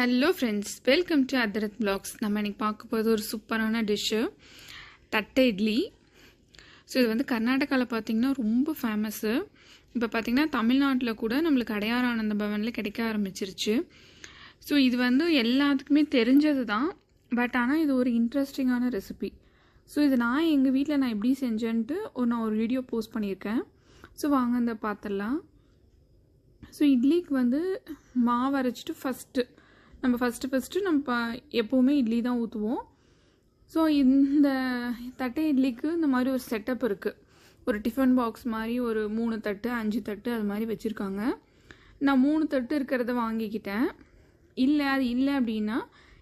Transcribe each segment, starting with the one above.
Hello friends welcome to அதரத் blogs நம்ம இன்றைக்கி பார்க்க போகிறது ஒரு சூப்பரான டிஷ்ஷு தட்டை இட்லி. ஸோ இது வந்து கர்நாடகாவில் பார்த்தீங்கன்னா ரொம்ப ஃபேமஸ்ஸு இப்போ பார்த்திங்கன்னா தமிழ்நாட்டில் கூட நம்மளுக்கு அடையார் ஆனந்த பவனில் கிடைக்க ஆரம்பிச்சிருச்சு. ஸோ இது வந்து எல்லாத்துக்குமே தெரிஞ்சது தான். பட் ஆனால் இது ஒரு இன்ட்ரெஸ்டிங்கான ரெசிபி ஸோ இது நான் எங்கள் வீட்டில் நான் எப்படி செஞ்சேன்ட்டு ஒரு நான் ஒரு வீடியோ போஸ்ட் பண்ணியிருக்கேன். ஸோ வாங்க இந்த பார்த்துடலாம் ஸோ இட்லிக்கு வந்து மாவு அரைச்சிட்டு ஃபஸ்ட்டு நம்ம ஃபஸ்ட்டு ஃபஸ்ட்டு நம்ம ப- எப்போவுமே இட்லி தான் ஊற்றுவோம் ஸோ இந்த தட்டை இட்லிக்கு இந்த மாதிரி ஒரு செட்டப் இருக்குது ஒரு டிஃபன் பாக்ஸ் மாதிரி ஒரு மூணு தட்டு அஞ்சு தட்டு அது மாதிரி வச்சுருக்காங்க. நான் மூணு தட்டு இருக்கிறத வாங்கிக்கிட்டேன். இல்லை அது இல்லை அப்படின்னா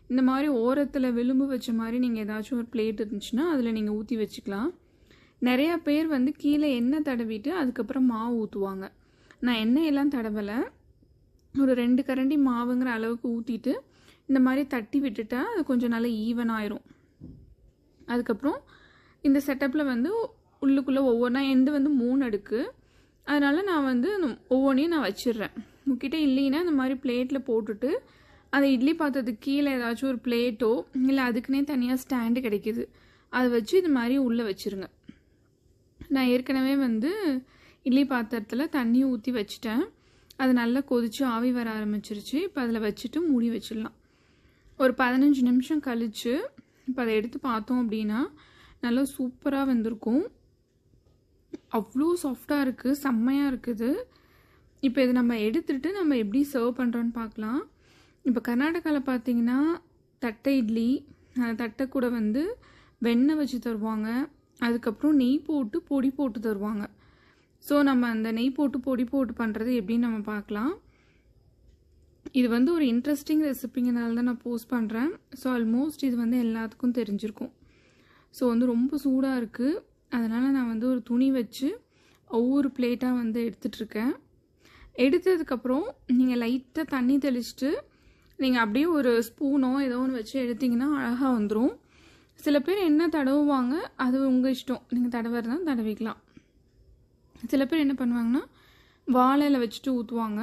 இந்த மாதிரி ஓரத்தில் விளிம்பு வச்ச மாதிரி நீங்கள் ஏதாச்சும் ஒரு பிளேட் இருந்துச்சுன்னா அதில் நீங்கள் ஊற்றி வச்சுக்கலாம். நிறையா பேர் வந்து கீழே எண்ணெய் தடவிட்டு அதுக்கப்புறம் மாவு ஊற்றுவாங்க நான் எண்ணெயெல்லாம் தடவலை. ஒரு ரெண்டு கரண்டி மாவுங்கிற அளவுக்கு ஊற்றிட்டு இந்த மாதிரி தட்டி விட்டுட்டா அது கொஞ்சம் நல்லா ஈவன் ஆயிரும். அதுக்கப்புறம் இந்த செட்டப்பில் வந்து உள்ளுக்குள்ளே ஒவ்வொன்றா எண்டு வந்து மூணு அடுக்கு. அதனால் நான் வந்து ஒவ்வொன்றையும் நான் வச்சிடுறேன். உங்ககிட்ட இல்லைன்னா இந்த மாதிரி பிளேட்டில் போட்டுட்டு அந்த இட்லி பாத்திரத்துக்கு கீழே ஏதாச்சும் ஒரு பிளேட்டோ இல்லை அதுக்குன்னே தனியாக ஸ்டாண்டு கிடைக்கிது. அதை வச்சு இது மாதிரி உள்ளே வச்சிருங்க. நான் ஏற்கனவே வந்து இட்லி பாத்திரத்தில் தண்ணி ஊற்றி வச்சிட்டேன். அது நல்லா கொதித்து ஆவி வர ஆரம்பிச்சிருச்சு. இப்போ அதில் வச்சுட்டு மூடி வச்சிடலாம். ஒரு பதினஞ்சு நிமிஷம் கழிச்சு இப்போ அதை எடுத்து பார்த்தோம் அப்படின்னா நல்லா சூப்பராக வந்திருக்கும். அவ்வளோ சாஃப்டாக இருக்குது செம்மையாக இருக்குது. இப்போ இது நம்ம எடுத்துட்டு நம்ம எப்படி சர்வ் பண்ணுறோன்னு பார்க்கலாம். இப்போ கர்நாடகாவில் பார்த்தீங்கன்னா தட்டை இட்லி அந்த தட்டை கூட வந்து வெண்ணெய் வச்சு தருவாங்க. அதுக்கப்புறம் நெய் போட்டு பொடி போட்டு தருவாங்க. ஸோ நம்ம அந்த நெய் போட்டு பொடி போட்டு பண்ணுறது எப்படின்னு நம்ம பார்க்கலாம். இது வந்து ஒரு இன்ட்ரெஸ்டிங் ரெசிபிங்கனால தான் நான் போஸ்ட் பண்ணுறேன் ஸோ ஆல்மோஸ்ட் இது வந்து எல்லாத்துக்கும் தெரிஞ்சிருக்கும். ஸோ வந்து ரொம்ப சூடாக இருக்குது அதனால் நான் வந்து ஒரு துணி வச்சு ஒவ்வொரு பிளேட்டாக வந்து எடுத்துட்ருக்கேன் எடுத்ததுக்கப்புறம் நீங்கள் லைட்டாக தண்ணி தெளிச்சிட்டு நீங்கள் அப்படியே ஒரு ஸ்பூனோ ஏதோ ஒன்று வச்சு எடுத்திங்கன்னா அழகாக வந்துடும் சில பேர் என்ன தடவுவாங்க அது உங்கள் இஷ்டம். நீங்கள் தடவுறதா தடவிக்கலாம். சில பேர் என்ன பண்ணுவாங்கன்னா வாழையில் வச்சுட்டு ஊற்றுவாங்க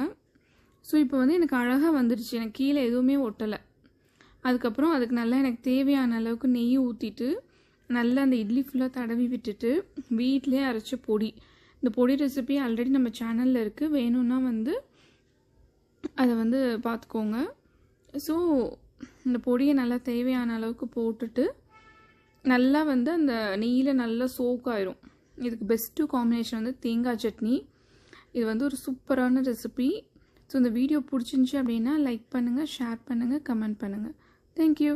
ஸோ இப்போ வந்து எனக்கு அழகாக வந்துடுச்சு எனக்கு கீழே எதுவுமே ஒட்டலை. அதுக்கப்புறம் அதுக்கு நல்லா எனக்கு தேவையான அளவுக்கு நெய் ஊற்றிட்டு நல்லா அந்த இட்லி ஃபுல்லாக தடவி விட்டுட்டு வீட்டிலே அரைச்ச பொடி. இந்த பொடி ரெசிபி ஆல்ரெடி நம்ம சேனலில் இருக்குது வேணும்னா வந்து அதை வந்து பார்த்துக்கோங்க ஸோ இந்த பொடியை நல்லா தேவையான அளவுக்கு போட்டுட்டு நல்லா வந்து அந்த நெய்யில் நல்லா சோக்காயிரும் இதுக்கு பெஸ்ட்டு காம்பினேஷன் வந்து தேங்காய் சட்னி. இது வந்து ஒரு சூப்பரான ரெசிபி ஸோ இந்த வீடியோ பிடிச்சிருந்துச்சி அப்படின்னா லைக் பண்ணுங்கள் ஷேர் பண்ணுங்கள் கமெண்ட் பண்ணுங்கள் தேங்க்யூ